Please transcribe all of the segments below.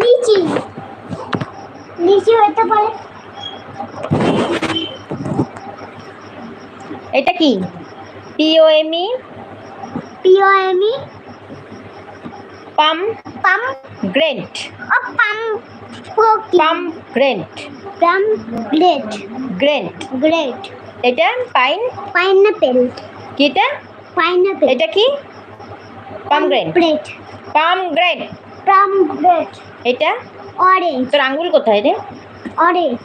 লিচি। লিচি হতে পারে এটা কি? P O M E P O M E pom pomegranate ও পাম পাম গ্রেন্ট পাম গ্রেট গ্রেন্ট গ্রেট এটা পাইন পাইনাপেল কি এটা? পাইনাপেল এটা কি? পাম গ্রেন্ট পাম গ্রেন্ট গ্রেট এটা? অরেঞ্জ তোর আঙ্গুল কোথায় রে? অরেঞ্জ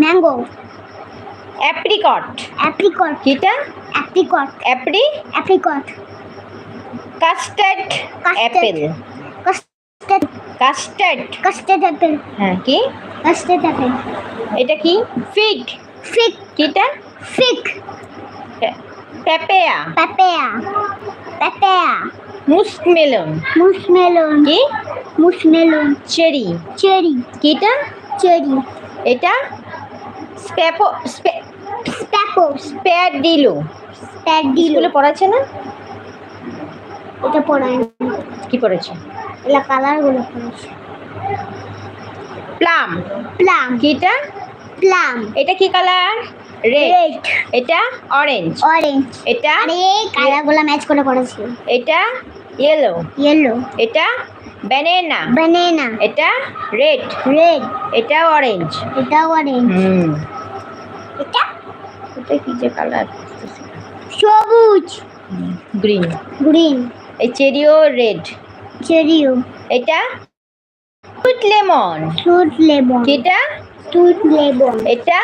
ম্যাঙ্গো অ্যাপ্রিকট অ্যাপ্রিকট কিটা? Apricot apri apricot custard apple custard custard custard apple হ্যাঁ কি? কাস্টার্ড অ্যাপেল এটা কি? ফিগ ফিগ কিটা? Fig papaya papaya papaya muskmelon muskmelon. কি? মুসমেলন। চেরি। চেরি। কিটা চেরি। এটা স্পেপো স্প্যাপো। স্প্যাডিলো। স্প্যাডিলো। স্কুলে পড়াচ্ছে না? এটা পড়ায় কি পড়েছে এলা কালারগুলো পড়েছে প্লাম। প্লাম। কিটা প্লাম। এটা কি কালার? রেড এটা অরেঞ্জ অরেঞ্জ এটা আরে কালারগুলো ম্যাচ করে করেছে। এটা ইয়েলো ইয়েলো এটা ব্যানানা বানানা এটা রেড রেড এটা অরেঞ্জ এটা অরেঞ্জ হুম। এটা? এটা কি যে কালার সবুজ। গ্রিন গ্রিন এই চেরিও রেড চেরিও এটা সুইট লেমন ফ্রুট লেবন কিটা ফ্রুট লেবন এটা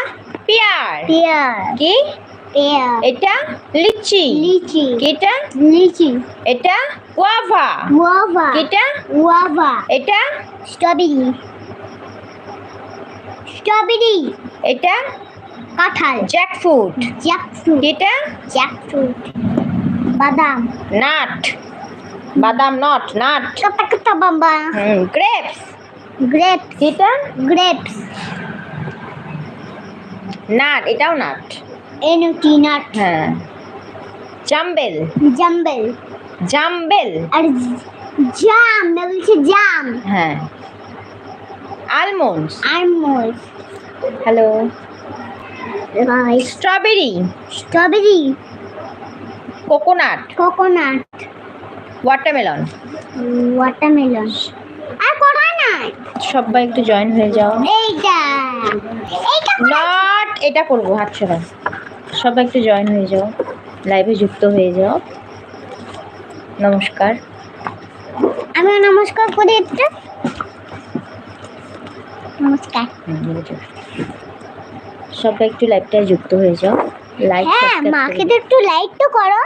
পেয়ার। পেয়ার। কি? পেয়ার। এটা লিচি। লিচি। কিটা? লিচি। এটা গুয়াভা গুয়াভা কিটা? গুয়াভা এটা? স্ট্রবেরি স্ট্রবেরি এটা? কাঁঠাল। জ্যাকফ্রুট জ্যাকফ্রুট কিটা? জ্যাকফ্রুট বাদাম। নাট। বাদাম নট নাট। কাটা কাটা হুম গ্রেপস গ্রেপস কিটা? গ্রেপস নাট এটাও নাট। N U T nut. হ্যাঁ। জাম্বেল। জাম্বেল। জাম্বেল। আর জাম না বলছে জাম। হ্যাঁ। Almonds almond. Hello. Strawberry. Strawberry. Coconut. Coconut. Watermelon. Watermelon. আর নাই সবাই একটু জয়েন হয়ে যাও। নট এটা করব হাত সরা সবাই একটু জয়েন হয়ে যাও। লাইভে যুক্ত হয়ে যাও। নমস্কার। আমি নমস্কার করি একটু। নমস্কার। সবাই একটু লাইভটায় যুক্ত হয়ে যাও। লাইক হ্যাঁ মাকে তো একটু লাইক তো করো।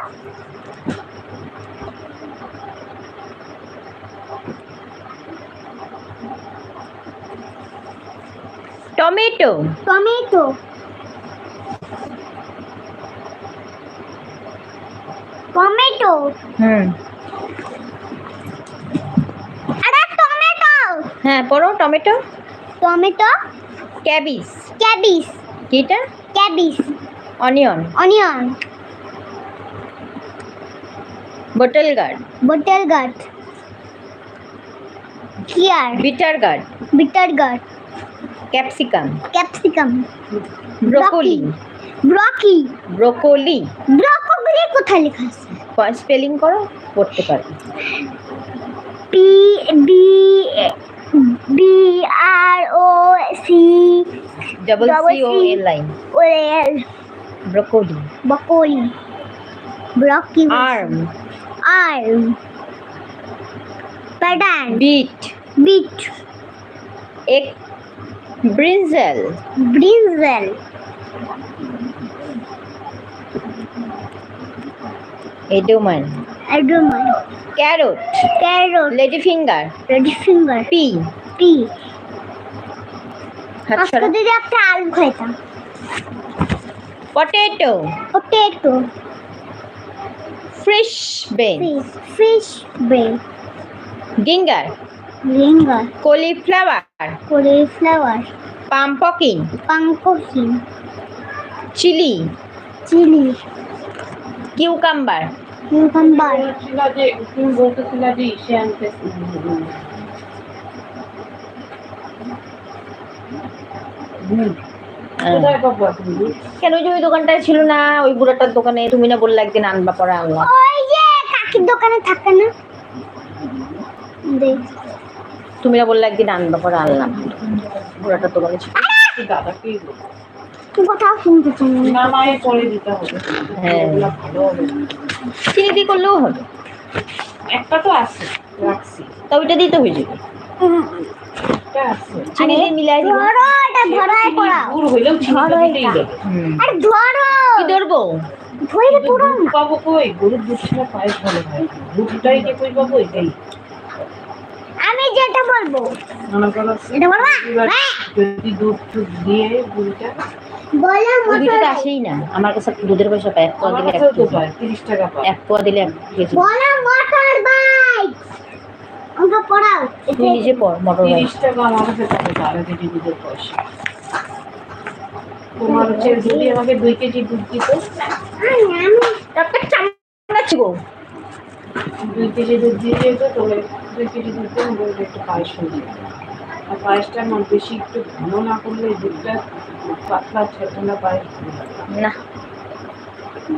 টমেটো। টমেটো। টমেটো। হুম। আরে টমেটো। হ্যাঁ পড়ো টমেটো। টমেটো। ক্যাবিস। ক্যাবিস। কিটা? Cabbage. Onion. Onion. Bottle gourd bottle gourd কিয়ার bitter gourd bitter gourd capsicum. Capsicum. Broccoli. Broccoli broccoli. Broccoli কোথায় লেখা আছে? স্পেলিং করো পড়তে পারো। P B B R O C double C O. L line O L broccoli broccoli broccoli arm arm প্যাডান beet beet এক brinjal brinjal এডোমান অ্যাডোমান carrot carrot lady finger ready finger P P আজকে যদি একটা আলু খাইতাম potato potato fish Ben fish brain ginger cauliflower flower pumpkin pumpkin chilli chilli cucumber cucumber কেন ওই যে ওই দোকানটায় ছিল না? ওই বুড়াটার দোকানে তুমি না বললে একদিন আনবা পরে আনবা। ওই যে কাকির দোকানে থাকে না? দেখ। তুমি না বললে একদিন আনবা পরে আনলাম। কোথাও শুনতে চাই দিতে হবে। হ্যাঁ। ভালো হবে। চিনি দিয়ে করলেও হবে? একটা তো আছে রাখছি। তা ওইটা দিতে হয়ে যাবে। চিনি দিয়ে মিলাই দিবে। ধরো এটা ধরাই পড়াও গুড় হইলেও ধরো এটা। আরে ধরো। কি ধরবো? ধরে পুরো পাবো কই? গরুর পায়েস ভালো হয় দুধটাই যে কই পাবো এটাই। আমি যেটা বলব। এটা বলবা? এবার হ্যাঁ। দুধ দিয়ে গুড়টা বলো মোটর আসেই না। আমার কাছে দুধের পয়সা পায় এক পোয়া দিলে এক কাছেও তো কেজি। পায় তিরিশ টাকা পায়। এক পোয়া দিলে এক কেজি। বলো মোটর বাইক অঙ্ক পড়াও। তুই নিজে পড় মোটর বাইক তিরিশ টাকা আমার কাছে পাবে তো কেজি দুধের পয়সা। তোমার হচ্ছে যদি আমাকে দুই কেজি দুধ দিত আমি একটা দুই কেজি দুধ দিয়ে যেত তবে দুই কেজি দুধ দিয়ে আমাকে একটু পায়েস হয়ে যেত আর পায়েসটা আমার বেশি একটু ঘন না করলে দুধটা পাতলা ঠান্ডা পায়েস না।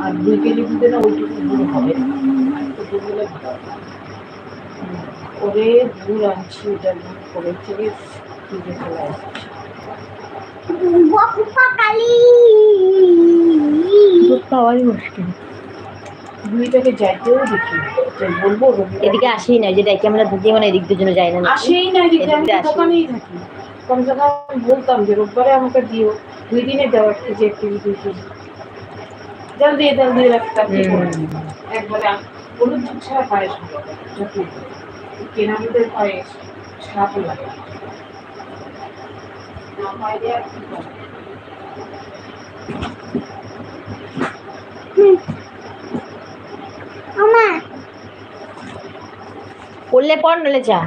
আর দুই কেজি দুধে না ওইটুকু গুড় হবে না। একটু দুধ। হুম, করে গুড় আনছি ওটা গুড় করে থেকে ফ্রিজে ফেলে আসছি। দুধ পাওয়াই মুশকিল। দুইটাকে যাইতেও দেখি। যে বলব এদিকে আসেই না যেটা কি আমরা মানে এদিক দুজনে যাই না আসেই না এদিকে আমি। দোকানেই থাকি। কমসে কম বলতাম যে রোববারে আমাকে দিও দুই দিনে দেওয়া এক কেজি এক কেজি দুই কেজি জল দিয়ে জল দিয়ে রাখতে একবারে হলুদ ছাড়া পায়েস ভালো লাগে, যত কেনা দুধের পায়েস সাপ লাগে। না পাই আর কি করব? পড়লে পড় নলে যা।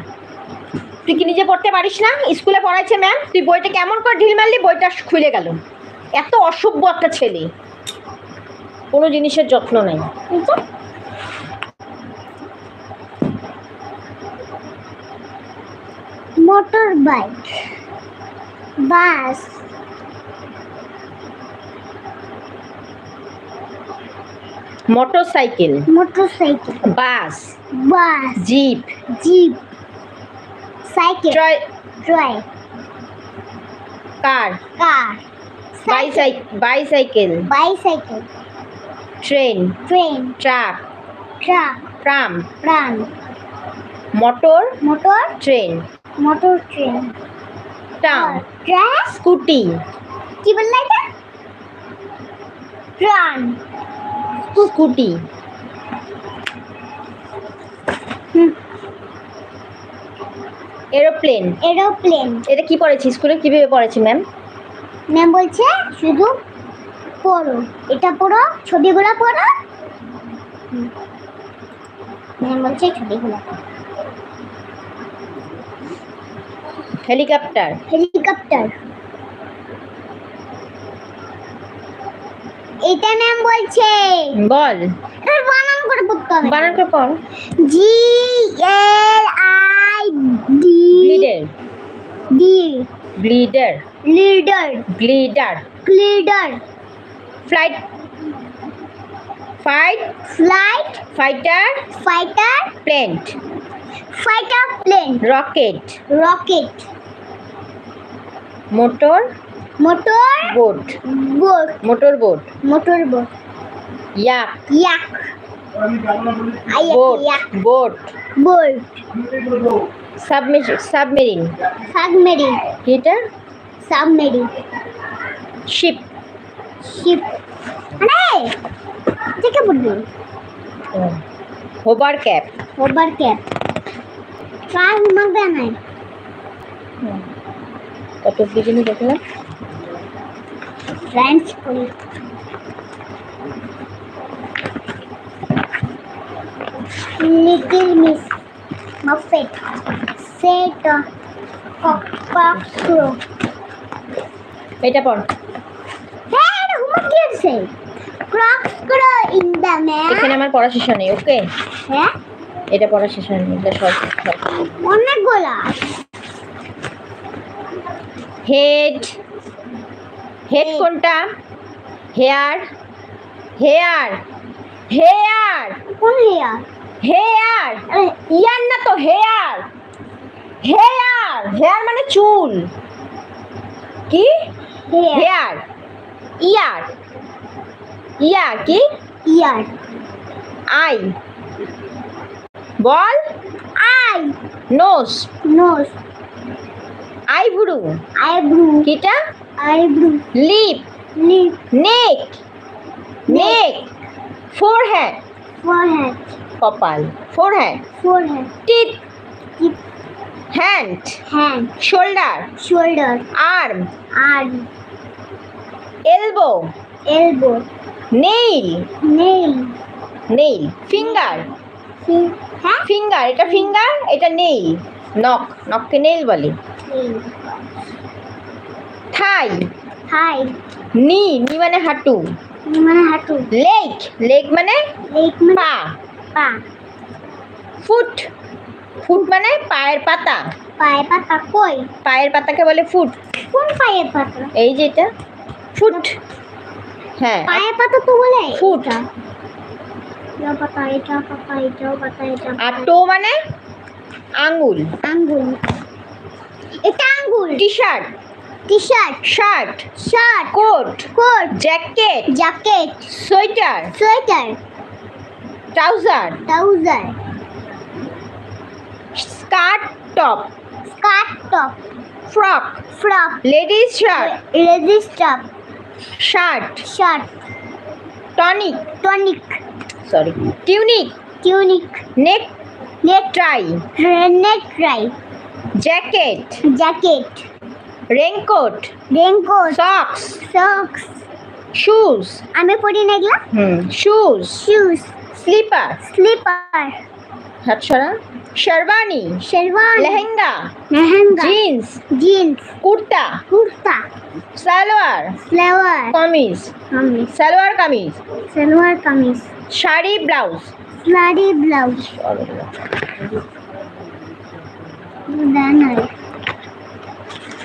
তুই কি নিজে পড়তে পারিস না? স্কুলে পড়াইছে ম্যাম। তুই বইটা কেমন করে ঢিল মারলি বইটা খুলে গেল। এত অসভ্য একটা ছেলে। কোনো জিনিসের যত্ন নেই। Motorbike bus. Motorcycle motorcycle bus bus jeep jeep cycle Troy try car car bicycle bicycle bicycle train train truck truck tram tram motor motor train motor train truck scooty কি বললে এটা ট্রান স্কুটি হুম। এরোপ্লেন। এরোপ্লেন। এটা কি পড়েছি স্কুলে? কীভাবে পড়েছি ম্যাম ম্যাম বলছে শুধু পড়ো। এটা পড়ো ছবিগুলো পড়ো। ম্যাম বলছে ছবিগুলো। হেলিকপ্টার হেলিকপ্টার এটা নাম বলছে বল। এবার বানান করে পড়তে হবে। বানান করে পড়। জি L I D গ্লিডার D গ্লিডার leader গ্লিডার leader flight fight flight fighter fighter plane fighter plane rocket rocket motor motor boat boat motor boat motor boat ইয়াক ইয়াক আই বোট ইয়াক বোট বোট সাবমেরিন সাবমেরিন এটা সাবমেরিন শিপ শিপ আরে দেখে পড়বি hover cap over cap কার homework দেয় নাই কত বিজনি দেখলাম ফ্রেন্ডস করি লিটল মিস মফেট সেট ককক্রো এটা পড়। হ্যাঁ এটা হোমওয়ার্ক দিয়েছে। ক্রক্স করো ইন দ্য ম্যাপ এখানে আমার পড়া শেষ নেই ওকে হ্যাঁ? এটা পড়া শেষ হয়নি এটা সব সব অনেকগুলা হেড হেড কোনটা? হেয়ার। হেয়ার। হেয়ার। কোন হেয়ার? হেয়ার। ইয়ার না তো হেয়ার। হেয়ার। হেয়ার মানে চুল। কি? Hair ear. ইয়ার কি? ইয়ার। আই। বল। Eye. Nose nose. Eyebrow. Eyebrow. কিটা? Eyebrow lip lip neck neck forehead forehead কপাল। Forehead teeth tip hand hand shoulder shoulder arm arm elbow elbow nail nail nail finger হ্যাঁ finger এটা finger এটা nail নখ নখকে nail বলে। থাই high নি নি মানে হাঁটু। নি মানে হাঁটু। লেগ লেগ মানে লেগ মানে পা। পা। ফুট ফুট মানে পায়ের পাতা। পায়ের পাতা কই? পায়ের পাতাকে বলে ফুট কোন পায়ের পাতা? এই যে এটা ফুট হ্যাঁ। পায়ের পাতা তো বলে ফুট এটা। এটা পাতা এটা পাতা এটাও পাতা এটা আর টো মানে আঙ্গুল আঙ্গুল এটা আঙ্গুল T shirt T shirt shirt shirt coat coat jacket jacket sweater sweater trouser trouser skirt top skirt top frock frock ladies shirt register shirt shirt tonic tonic sorry tunic tunic neck neck tie neck tie jacket jacket Raincoat raincoat socks socks. Shoes আমি পরি না এগুলা? হুম shoes shoes. Slipper. Slipper. হাত সরা। Sherwani sherwani. Lehenga lehenga. Jeans jeans. Kurta kurta. Salwar flower kameez. Kameez. Salwar kameez. Salwar kameez. Sari blouse. Flurry blouse.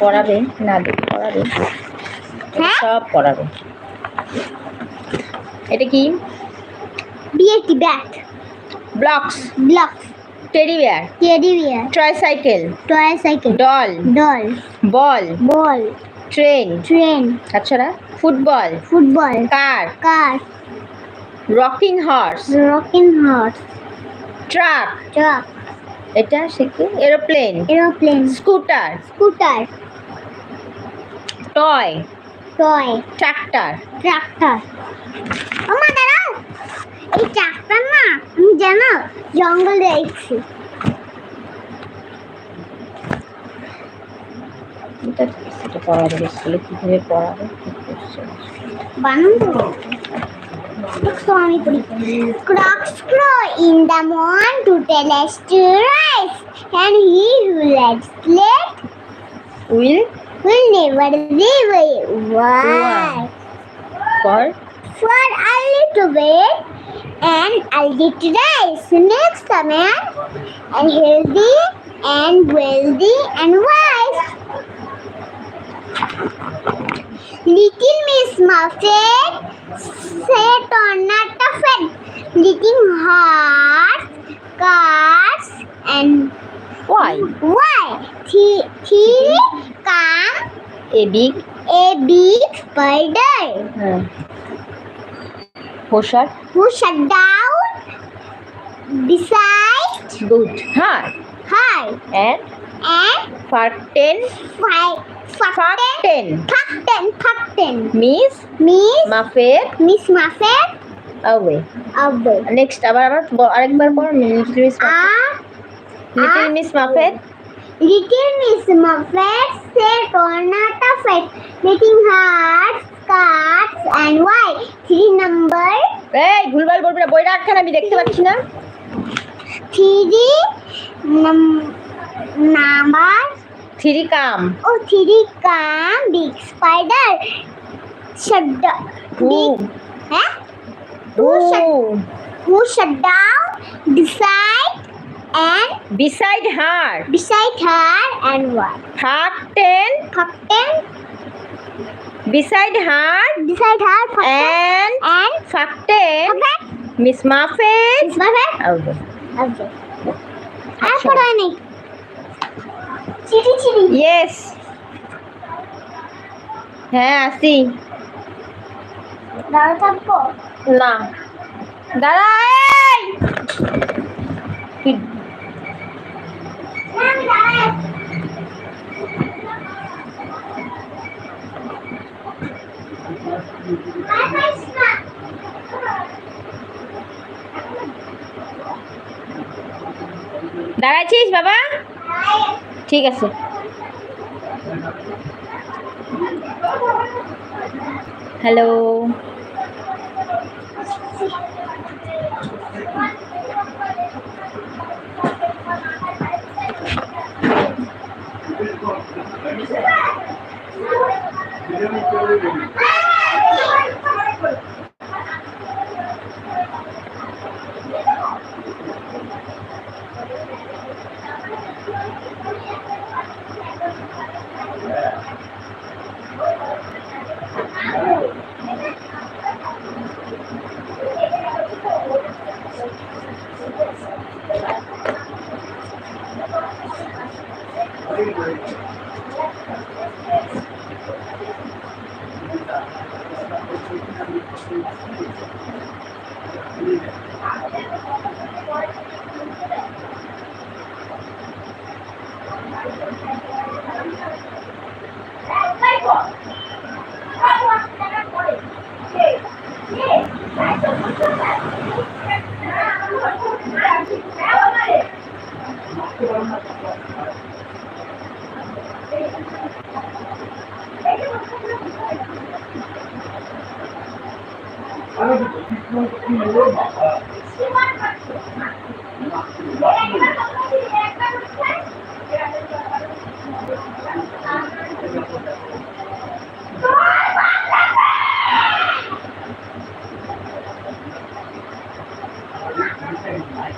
পরাবে না দে পরাবে হ্যাঁ? সব পরাবে এটা কি? B A T bat blocks block teddy bear teddy bear tricycle toy cycle doll doll ball ball train train তাছাড়া football football car car rocking horse rocking horse truck truck এটা কি aeroplane aeroplane scooter scooter toy toy tractor tractor ওমা দাঁড়াও। এই tractor না আমি জানো জঙ্গলে দেখছি এটা পড়াবে স্কুলে কীভাবে পড়াবে বানান তো আমি পড়ি Crocs crow in the morn to tell us to rise and he who lets late will will never be away. Why? পর For early to bed and early to rise. Next a man eh? and healthy and wealthy and wise. Little Miss Muffet sat on a tuffet, knitting hearts, cards, and Why why? He, he come a big a big spider হ্যাঁ পোশাক who shut down beside good হ্যাঁ her and and frighten five frighten Fakten, Fakten. Miss Miss Muffet Miss Muffet away away. Next আবার আবার ব- আরেকবার পর little miss Ah, Little Miss Muffet little Miss Muffet sat on a tuffet, knitting hearts, cards, and white. Three number এই ভুলভাল বলবি না বইটা আটখানে আমি দেখতে পাচ্ছি না three num number three come Oh, three come big spider. Shut down. Who? Big, huh? Who shut, who shut down beside and beside her beside her and what? ফার্টেন Captain beside her beside her and and fakten okay Miss Muffet. is my friend Okay. okay আর পড়া নেই চিঠি Yes. হ্যাঁ আসি দাঁড়া থাকব না দাঁড়া তুই না আমি দাঁড়াই আর পাইস না দাঁড়াইছিস বাবা? ঠিক আছে। Hello Thank you. Thank you.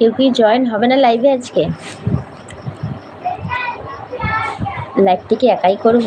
কেউ কি জয়েন হবে না লাইভে আজকে? লাইভটি কি একাই করব?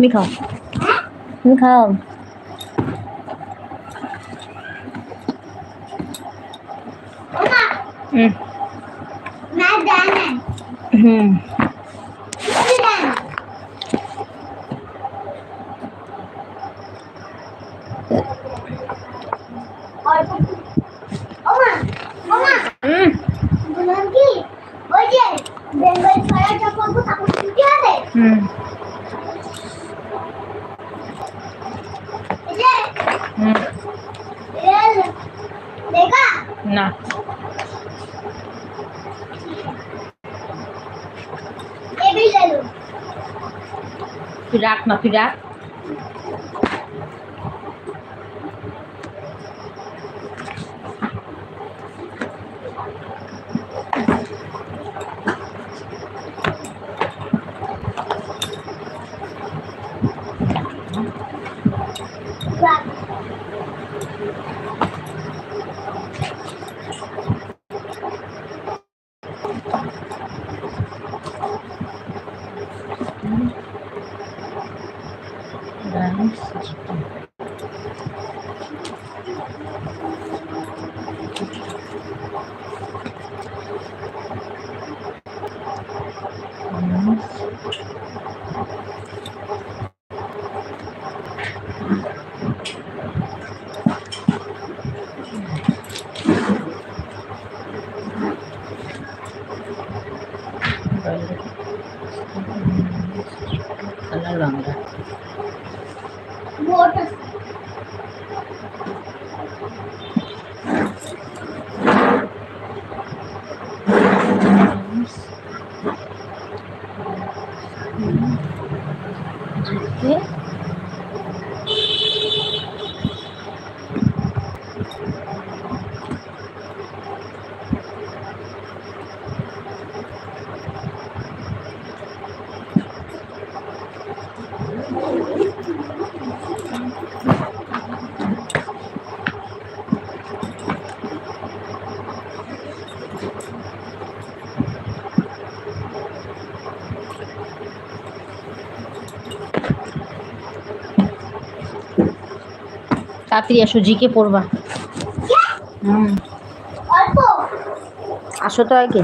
তুমি খাও। তুমি খাও ওমা হুম না জানা হুম কি জানা অল্প ওমা ওমা হুম বললাম কি ওই যে বেঙ্গল ছড়া যখন তখন ছুটি হবে হুম এই যে হুম এল দেখা না এবি লেলু তুই রাখ না তুই তাড়াতাড়ি আসো জিকে পড়বা। হুম। আসো তো আগে।